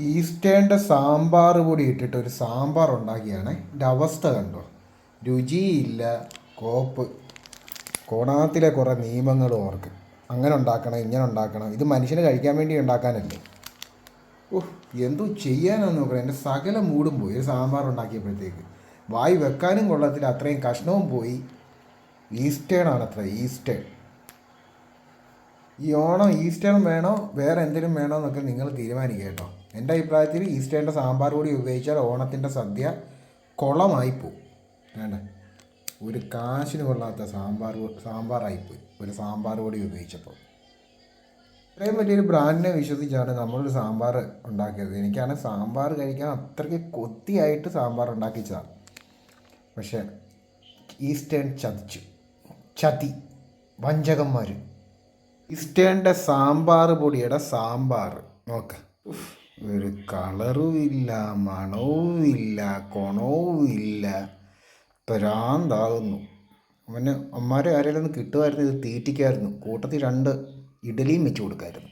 ഈസ്റ്റേന്റെ സാമ്പാർ പൊടി ഇട്ടിട്ട് ഒരു സാമ്പാർ ഉണ്ടാക്കിയാണ്. എന്റെ അവസ്ഥ കണ്ടോ? രുചിയില്ല കോപ്പ്. കോണാത്തിലെ കുറേ നിയമങ്ങൾ ഓർക്ക് അങ്ങനെ ഉണ്ടാക്കണം ഇങ്ങനെ ഉണ്ടാക്കണം. ഇത് മനുഷ്യന് കഴിക്കാൻ വേണ്ടി ഉണ്ടാക്കാനല്ലേ? ഓഹ് എന്തോ ചെയ്യാനാന്ന് നോക്കണം. എന്റെ സകല മൂടും പോയി. ഒരു സാമ്പാർ ഉണ്ടാക്കിയപ്പോഴത്തേക്ക്. വായി വെക്കാനും കൊള്ളത്തില്ല. അത്രയും കഷ്ണവും പോയി. ഈസ്റ്റേണാണ് അത്ര ഈസ്റ്റേൺ. ഈ ഓണം ഈസ്റ്റേൺ വേണോ? വേറെ എന്തെങ്കിലും വേണോ എന്നൊക്കെ നിങ്ങൾ തീരുമാനിക്കുക കേട്ടോ. എന്റെ അഭിപ്രായത്തിൽ ഈസ്റ്റേണിന്റെ സാമ്പാർ കൂടി ഉപയോഗിച്ചാൽ ഓണത്തിന്റെ സദ്യ കുളമായി പോവും. വേണ്ട ഒരു കാശിന് കൊള്ളാത്ത സാമ്പാർ സാമ്പാറായിപ്പോയി ഒരു സാമ്പാർ കൂടി ഉപയോഗിച്ചപ്പോൾ. ഇത്രയും വലിയൊരു ബ്രാൻഡിനെ വിശ്വസിച്ചാണ് നമ്മളൊരു സാമ്പാർ ഉണ്ടാക്കിയത്. എനിക്കാണ് സാമ്പാർ കഴിക്കാൻ അത്രയ്ക്ക് കൊത്തിയായിട്ട് സാമ്പാർ ഉണ്ടാക്കിച്ചതാണ്. പക്ഷേ ഈസ്റ്റേൺ ചതിച്ചു. ചതി. വഞ്ചകന്മാർ ഈസ്റ്റേണിന്റെ സാമ്പാർ പൊടിയുടെ സാമ്പാർ നോക്ക. ഒരു കളറും ഇല്ല മണവും ഇല്ല കൊണവും ഇല്ല. പ്രാന്താകുന്നു. അവന് അമ്മമാരെ ആരെങ്കിലും കിട്ടുമായിരുന്നു ഇത് തീറ്റിക്കായിരുന്നു. കൂട്ടത്തിൽ രണ്ട് ഇഡലിയും വെച്ച് കൊടുക്കായിരുന്നു.